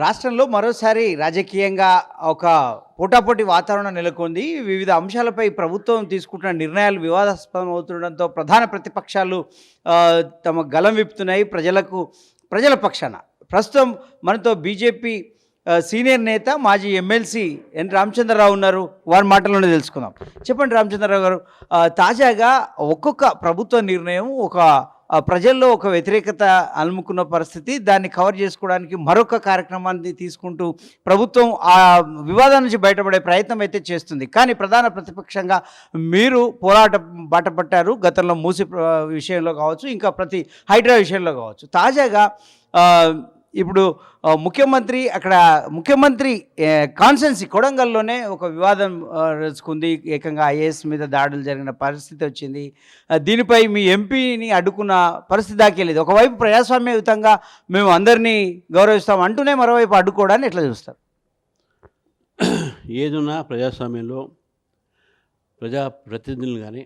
రాష్ట్రంలో మరోసారి రాజకీయంగా ఒక పోటాపోటీ వాతావరణం నెలకొంది. వివిధ అంశాలపై ప్రభుత్వం తీసుకుంటున్న నిర్ణయాలు వివాదాస్పదం అవుతుండడంతో ప్రధాన ప్రతిపక్షాలు తమ గలం విప్పుతున్నాయి. ప్రజలకు ప్రజల పక్షాన. ప్రస్తుతం మనతో బీజేపీ సీనియర్ నేత మాజీ ఎమ్మెల్సీ ఎన్. రామచంద్రరావు ఉన్నారు. వారి మాటల్లోనే తెలుసుకుందాం. చెప్పండి రామచంద్రరావు గారు తాజాగా ఒక్కొక్క ప్రభుత్వ నిర్ణయం ఒక ప్రజల్లో ఒక వ్యతిరేకత అలుముకున్న పరిస్థితి దాన్ని కవర్ చేసుకోవడానికి మరొక కార్యక్రమాన్ని తీసుకుంటూ ప్రభుత్వం ఆ వివాదం నుంచి బయటపడే ప్రయత్నం అయితే చేస్తుంది. కానీ ప్రధాన ప్రతిపక్షంగా మీరు పోరాట బాట పట్టారు. గతంలో మూసి విషయంలో కావచ్చు ఇంకా ప్రతి హైడ్రా విషయంలో కావచ్చు. తాజాగా ఇప్పుడు ముఖ్యమంత్రి అక్కడ ముఖ్యమంత్రి కాన్సెన్సీ కొడంగల్లోనే ఒక వివాదం ఆ, రుచుకుంది ఏకంగా ఐఏఎస్ మీద దాడులు జరిగిన పరిస్థితి వచ్చింది. దీనిపై మీ ఎంపీని అడ్డుకున్న పరిస్థితి దాకెళ్ళేది ఒకవైపు ప్రజాస్వామ్యయుతంగా మేము అందరినీ గౌరవిస్తాం అంటూనే మరోవైపు అడ్డుకోవడాన్ని ఎట్లా చూస్తారు? ఏదున్నా ప్రజాస్వామ్యంలో ప్రజా ప్రతినిధులు కానీ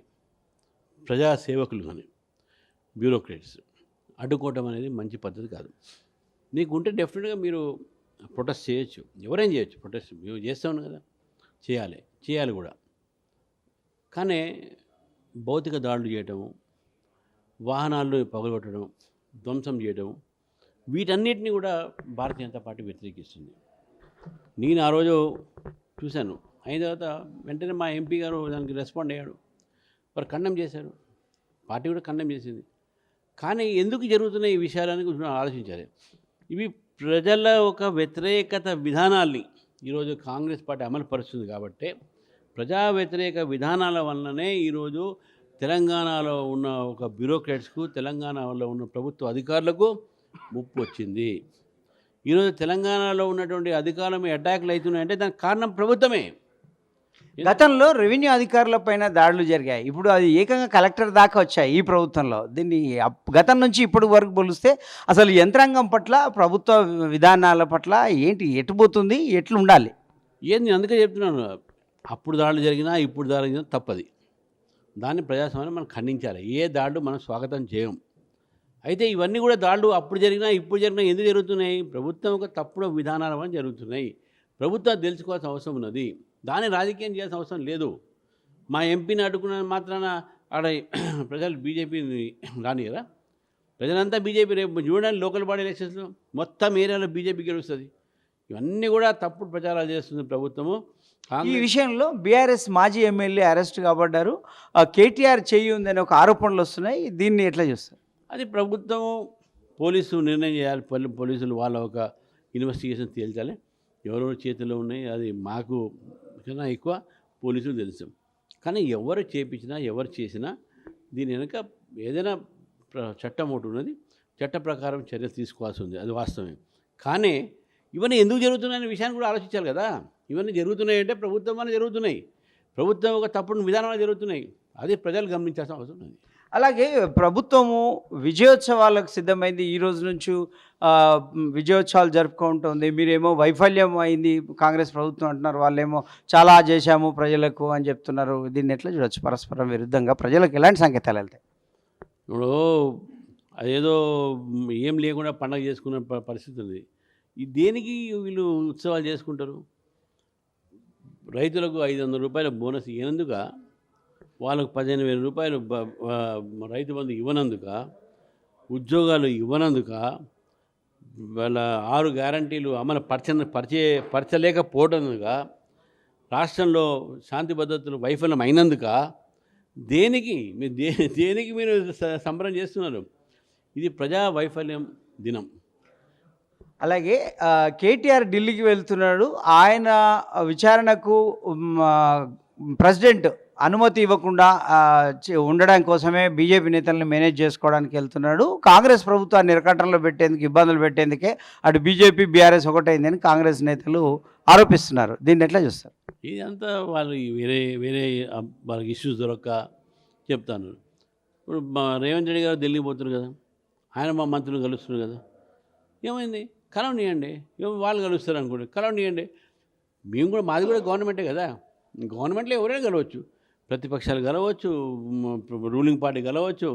ప్రజాసేవకులు కానీ బ్యూరోక్రేట్స్ అడ్డుకోవటం అనేది మంచి పద్ధతి కాదు. నీకు ఉంటే డెఫినెట్గా మీరు ప్రొటెస్ట్ చేయొచ్చు. ఎవరైనా చేయొచ్చు? ప్రొటెస్ట్ మేము చేస్తాను కదా. చేయాలి. చేయాలి కూడా. కానీ భౌతిక దాడులు చేయటము వాహనాలను పగలగొట్టడం ధ్వంసం చేయడం వీటన్నిటిని కూడా భారతీయ జనతా పార్టీ వ్యతిరేకిస్తుంది. నేను ఆ రోజు చూశాను. అయిన తర్వాత వెంటనే మా ఎంపీ గారు దానికి రెస్పాండ్ అయ్యాడు. వారు ఖండం చేశారు. పార్టీ కూడా ఖండం చేసింది. కానీ ఎందుకు జరుగుతున్నాయి ఈ విషయాలని కొంచెం ఆలోచించాలి. ఇవి ప్రజల ఒక వ్యతిరేకత విధానాల్ని ఈరోజు కాంగ్రెస్ పార్టీ అమలు పరుస్తుంది కాబట్టి ప్రజా వ్యతిరేక విధానాల వల్లనే ఈరోజు తెలంగాణలో ఉన్న ఒక బ్యూరోక్రాట్స్కు తెలంగాణలో ఉన్న ప్రభుత్వ అధికారులకు ముప్పు వచ్చింది. ఈరోజు తెలంగాణలో ఉన్నటువంటి అధికారుల అటాక్లు అవుతున్నాయంటే దానికి కారణం ప్రభుత్వమే. గతంలో రెవెన్యూ అధికారుల పైన దాడులు జరిగాయి. ఇప్పుడు అది ఏకంగా కలెక్టర్ దాకా వచ్చాయి ఈ ప్రభుత్వంలో. దీన్ని గతం నుంచి ఇప్పటి వరకు పోలిస్తే అసలు యంత్రాంగం పట్ల ప్రభుత్వ విధానాల పట్ల ఏంటి ఎటుపోతుంది ఎట్లు ఉండాలి? ఏది? నేను అందుకే చెప్తున్నాను. అప్పుడు దాడులు జరిగినా ఇప్పుడు దాడులు జరిగినా తప్పది. దాన్ని ప్రజాస్వామ్యం మనం ఖండించాలి. ఏ దాడులు మనం స్వాగతం చేయం. అయితే ఇవన్నీ కూడా దాడులు అప్పుడు జరిగినా ఇప్పుడు జరిగినా ఎందుకు జరుగుతున్నాయి? ప్రభుత్వం ఒక తప్పుడు విధానాల వల్ల జరుగుతున్నాయి. ప్రభుత్వం తెలుసుకోవాల్సిన అవసరం ఉన్నది. దాన్ని రాజకీయం చేయాల్సిన అవసరం లేదు. మా ఎంపీని అడ్డుకున్న మాత్రాన ఆడ ప్రజలు బీజేపీని రానియరా? ప్రజలంతా బీజేపీ రేపు చూడండి లోకల్ బాడీ ఎలక్షన్స్లో మొత్తం ఏరియాలో బీజేపీ గెలుస్తుంది. ఇవన్నీ కూడా తప్పుడు ప్రచారాలు చేస్తుంది ప్రభుత్వము. ఈ విషయంలో బీఆర్ఎస్ మాజీ ఎమ్మెల్యే అరెస్ట్ కాబడ్డారు. కేటీఆర్ చెయ్యి ఉందని ఒక ఆరోపణలు వస్తున్నాయి. దీన్ని ఎట్లా చూస్తారు? అది ప్రభుత్వం పోలీసు నిర్ణయం చేయాలి. పల్లె పోలీసులు వాళ్ళ ఒక ఇన్వెస్టిగేషన్ తేల్చాలి. ఎవరెవరి చేతిలో ఉన్నాయి అది మాకు కన్నా ఎక్కువ పోలీసులు తెలుసు. కానీ ఎవరు చేపించినా ఎవరు చేసినా దీని వెనుక ఏదైనా ప్ర- చట్టం ఒకటి ఉన్నది. చట్ట ప్రకారం చర్యలు తీసుకోవాల్సి ఉంది. అది వాస్తవమే. కానీ ఇవన్నీ ఎందుకు జరుగుతున్నాయనే విషయాన్ని కూడా ఆలోచించాలి కదా. ఇవన్నీ జరుగుతున్నాయి అంటే ప్రభుత్వం వల్ల జరుగుతున్నాయి. ప్రభుత్వం ఒక తప్పుడు విధానం వల్ల జరుగుతున్నాయి. అది ప్రజలు గమనించాల్సిన అవసరం ఉంది అలాగే ప్రభుత్వము విజయోత్సవాలకు సిద్ధమైంది. ఈ రోజు నుంచి విజయోత్సవాలు జరుపుకుంటుంది. మీరేమో వైఫల్యం అయింది. కాంగ్రెస్ ప్రభుత్వం అంటున్నారు. వాళ్ళేమో చాలా చేశాము ప్రజలకు అని చెప్తున్నారు. దీన్ని ఎట్లా చూడొచ్చు? పరస్పరం విరుద్ధంగా ప్రజలకు ఎలాంటి సంకేతాలు వెళ్తాయి? ఇప్పుడు అదేదో ఏం లేకుండా పండగ చేసుకునే పరిస్థితి ఉంది. ఈ దేనికి వీళ్ళు ఉత్సవాలు చేసుకుంటారు? రైతులకు ఐదు వందల రూపాయల బోనస్ ఇవ్వనందుక వాళ్ళకు పదిహేను వేల రూపాయలు రైతు బంధు ఇవ్వనందుక ఉద్యోగాలు ఇవ్వనందుక వాళ్ళ ఆరు గ్యారంటీలు అమలు పరచ పరిచే పరచలేకపోవడందుక రాష్ట్రంలో శాంతి భద్రతలు వైఫల్యం అయినందుక దేనికి మీరు దే దేనికి మీరు సంబరం చేస్తున్నారు? ఇది ప్రజా వైఫల్యం దినం. అలాగే కేటీఆర్ ఢిల్లీకి వెళ్తున్నాడు. ఆయన విచారణకు ప్రెసిడెంట్ అనుమతి ఇవ్వకుండా చే- ఉండడం కోసమే బీజేపీ నేతల్ని మేనేజ్ చేసుకోవడానికి వెళ్తున్నాడు. కాంగ్రెస్ ప్రభుత్వాన్ని నిరకటంలో పెట్టేందుకు ఇబ్బందులు పెట్టేందుకే అటు బీజేపీ బీఆర్ఎస్ ఒకటైందని కాంగ్రెస్ నేతలు ఆరోపిస్తున్నారు. దీన్ని ఎట్లా చూస్తారు? ఇదంతా వాళ్ళు వేరే వేరే వాళ్ళకి ఇష్యూస్ దొరక్క చెప్తాను. ఇప్పుడు మా రేవంత్ రెడ్డి గారు ఢిల్లీ పోతున్నారు కదా ఆయన మా మంత్రులు కలుస్తున్నారు కదా ఏమైంది? కలవనియండి. వాళ్ళు కలుస్తారు అనుకోండి. కలవనియండి. మేము కూడా మాది కూడా గవర్నమెంటే కదా. గవర్నమెంట్లో ఎవరైనా కలవచ్చు. ప్రతిపక్షాలు గెలవచ్చు రూలింగ్ పార్టీ గెలవచ్చు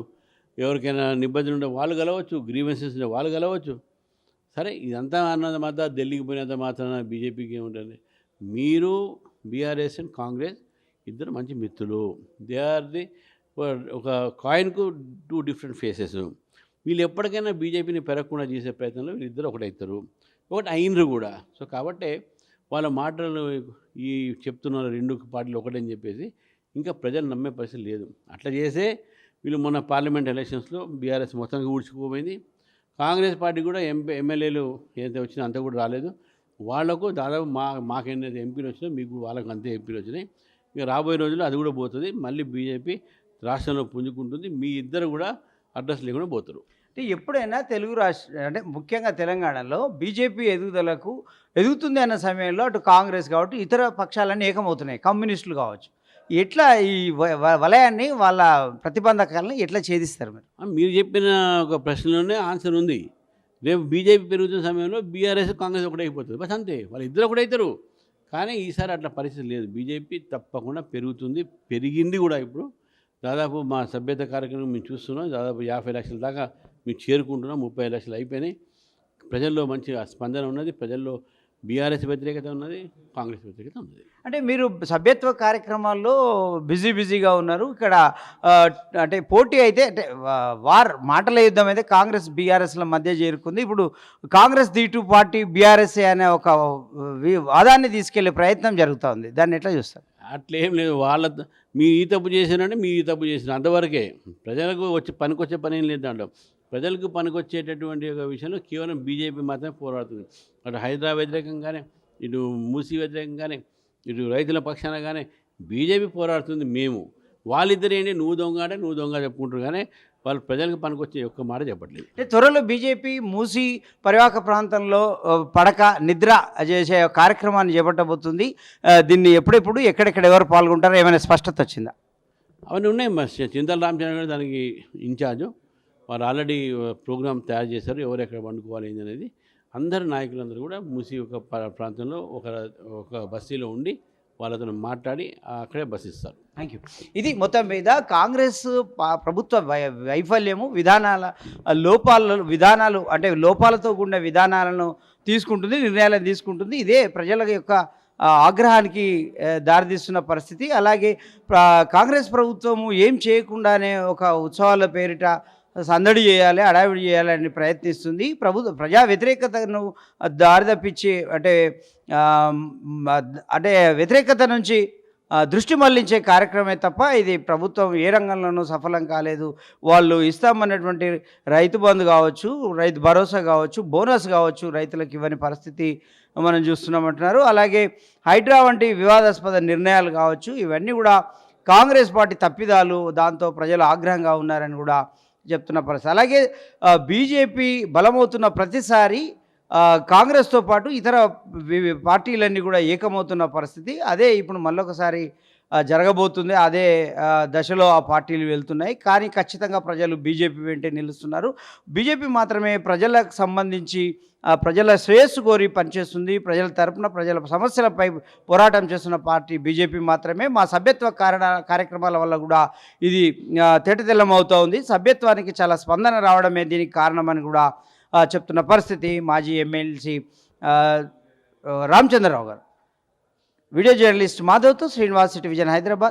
ఎవరికైనా నిబంధనలు ఉంటే వాళ్ళు గెలవచ్చు గ్రీవెన్సెస్ ఉంటే వాళ్ళు కలవచ్చు సరే ఇదంతా అన్నది మాత్రం ఢిల్లీకి పోయినంత మాత్రాన బీజేపీకి ఏముంటుంది? మీరు బీఆర్ఎస్ అండ్ కాంగ్రెస్ ఇద్దరు మంచి మిత్రులు. దే ఆర్ ది ఒక కాయిన్కు టూ డిఫరెంట్ ఫేసెస్. వీళ్ళు ఎప్పటికైనా బీజేపీని పెరగకుండా చేసే ప్రయత్నంలో వీళ్ళిద్దరు ఒకటవుతారు ఒకటి అయినరు కూడా. సో కాబట్టి వాళ్ళ మాటలు ఈ చెప్తున్నారు రెండు పార్టీలు ఒకటని చెప్పేసి ఇంకా ప్రజలు నమ్మే పరిస్థితి లేదు. అట్లా చేసే వీళ్ళు మొన్న పార్లమెంట్ ఎలక్షన్స్లో బీఆర్ఎస్ మొత్తానికి ఊడ్చుకుపోయింది. కాంగ్రెస్ పార్టీ కూడా ఎంపీ ఎమ్మెల్యేలు ఏదైతే వచ్చినా అంత కూడా రాలేదు. వాళ్ళకు దాదాపు మా మాకేనైతే ఎంపీలు వచ్చినాయో మీకు వాళ్ళకు అంతే ఎంపీలు వచ్చినాయి. ఇక రాబోయే రోజుల్లో అది కూడా పోతుంది. మళ్ళీ బీజేపీ రాష్ట్రంలో పుంజుకుంటుంది. మీ ఇద్దరు కూడా అడ్రస్ లేకుండా పోతారు. అంటే ఎప్పుడైనా తెలుగు రాష్ట్ర అంటే ముఖ్యంగా తెలంగాణలో బీజేపీ ఎదుగుదలకు ఎదుగుతుంది అన్న సమయంలో అటు కాంగ్రెస్ కాబట్టి ఇతర పక్షాలన్నీ ఏకమవుతున్నాయి. కమ్యూనిస్టులు కావచ్చు ఎట్లా ఈ వలయాన్ని వాళ్ళ ప్రతిబంధకాలను ఎట్లా ఛేదిస్తారు మీరు? మీరు చెప్పిన ఒక ప్రశ్నలోనే ఆన్సర్ ఉంది. రేపు బీజేపీ పెరుగుతున్న సమయంలో బీఆర్ఎస్ కాంగ్రెస్ ఒకటైపోతుంది అయిపోతుంది. బస్ అంతే. వాళ్ళు ఇద్దరు ఒకటే అవుతారు. కానీ ఈసారి అట్లా పరిస్థితి లేదు. బీజేపీ తప్పకుండా పెరుగుతుంది. పెరిగింది కూడా ఇప్పుడు. దాదాపు మా సభ్యత కార్యక్రమం మేము చూస్తున్నాం. దాదాపు యాభై లక్షల దాకా మేము చేరుకుంటున్నాం. ముప్పై లక్షలు అయిపోయినాయి. ప్రజల్లో మంచి స్పందన ఉన్నది. ప్రజల్లో బీఆర్ఎస్ వ్యతిరేకత ఉన్నది కాంగ్రెస్ వ్యతిరేకత ఉన్నది. అంటే మీరు సభ్యత్వ కార్యక్రమాల్లో బిజీ బిజీగా ఉన్నారు. ఇక్కడ అంటే పోటీ అయితే అంటే వార్ మాటల యుద్ధం అయితే కాంగ్రెస్ బీఆర్ఎస్ల మధ్య చేరుకుంది. ఇప్పుడు కాంగ్రెస్ ది టూ పార్టీ బీఆర్ఎస్ అనే ఒక వాదాన్ని తీసుకెళ్ళే ప్రయత్నం జరుగుతూ ఉంది. దాన్ని ఎట్లా చూస్తారు? అట్లేం లేదు. వాళ్ళ మీ ఈ తప్పు చేసినంటే మీ ఈ తప్పు చేసిన అంతవరకే ప్రజలకు వచ్చి పనికొచ్చే పని ఏం లేదు దాంట్లో. ప్రజలకు పనికొచ్చేటటువంటి ఒక విషయంలో కేవలం బీజేపీ మాత్రమే పోరాడుతుంది. అటు హైదరాబాద్ వ్యతిరేకంగానే ఇటు మూసీ వ్యతిరేకంగానే ఇటు రైతుల పక్షాన కానీ బీజేపీ పోరాడుతుంది మేము. వాళ్ళిద్దరు ఏంటి? నువ్వు దొంగ అంటే నువ్వు దొంగ చెప్పుకుంటారు కానీ వాళ్ళు ప్రజలకు పనికొచ్చే ఒక్క మాట చెప్పట్లేదు. అంటే త్వరలో బీజేపీ మూసి పరివాహక ప్రాంతంలో పడక నిద్ర చేసే కార్యక్రమాన్ని చేపట్టబోతుంది. దీన్ని ఎప్పుడెప్పుడు ఎక్కడెక్కడ ఎవరు పాల్గొంటారో ఏమైనా స్పష్టత వచ్చిందా? అవన్నీ ఉన్నాయి. చింతల రామచంద్ర గారు దానికి ఇన్ఛార్జు. వారు ఆల్రెడీ ప్రోగ్రామ్ తయారు చేశారు. ఎవరు ఎక్కడ వండుకోవాలి ఏంది అనేది అందరు నాయకులందరూ కూడా మూసి ఒక ప్రాంతంలో ఒక ఒక బస్తీలో ఉండి వాళ్ళతో మాట్లాడి అక్కడే బసిస్తారు. థ్యాంక్ యూ ఇది మొత్తం మీద కాంగ్రెస్ ప్రభుత్వ వై- వైఫల్యము విధానాల లోపాల విధానాలు అంటే లోపాలతో కూడిన విధానాలను తీసుకుంటుంది నిర్ణయాలను తీసుకుంటుంది. ఇదే ప్రజల యొక్క ఆగ్రహానికి దారితీస్తున్న పరిస్థితి. అలాగే కాంగ్రెస్ ప్రభుత్వము ఏం చేయకుండానే ఒక ఉత్సవాల పేరిట సందడి చేయాలి అడావిడి చేయాలని ప్రయత్నిస్తుంది. ప్రభుత్వ ప్రజా వ్యతిరేకతను దారి తప్పించి అంటే అంటే వ్యతిరేకత నుంచి దృష్టి మళ్ళించే కార్యక్రమే తప్ప ఇది ప్రభుత్వం ఏ రంగంలోనూ సఫలం కాలేదు. వాళ్ళు ఇస్తామన్నటువంటి రైతు బంధు కావచ్చు రైతు భరోసా కావచ్చు బోనస్ కావచ్చు రైతులకు ఇవ్వని పరిస్థితి మనం చూస్తున్నామంటున్నారు అలాగే హైడ్రా వంటి వివాదాస్పద నిర్ణయాలు కావచ్చు ఇవన్నీ కూడా కాంగ్రెస్ పార్టీ తప్పిదాలు దాంతో ప్రజలు ఆగ్రహంగా ఉన్నారని కూడా చెప్తున్న పరిస్థితి. అలాగే బీజేపీ బలమవుతున్న ప్రతిసారి కాంగ్రెస్తో పాటు ఇతర పార్టీలన్నీ కూడా ఏకమవుతున్న పరిస్థితి. అదే ఇప్పుడు మళ్ళొకసారి జరగబోతుంది. అదే దశలో ఆ పార్టీలు వెళ్తున్నాయి. కానీ ఖచ్చితంగా ప్రజలు బీజేపీ వెంటే నిలుస్తున్నారు. బీజేపీ మాత్రమే ప్రజలకు సంబంధించి ప్రజల శ్రేయస్సు కోరి పనిచేస్తుంది. ప్రజల తరపున ప్రజల సమస్యలపై పోరాటం చేస్తున్న పార్టీ బీజేపీ మాత్రమే. మా సభ్యత్వ కారణ కార్యక్రమాల వల్ల కూడా ఇది తేటతెల్లమవుతూ తేటతెల్లం ఉంది. సభ్యత్వానికి చాలా స్పందన రావడమే దీనికి కారణమని కూడా చెప్తున్న పరిస్థితి మాజీ ఎమ్మెల్సీ రామచంద్రరావు గారు. వీడియో జర్నలిస్ట్ మాధవ్తో శ్రీనివాస్ సిటీ హైదరాబాద్.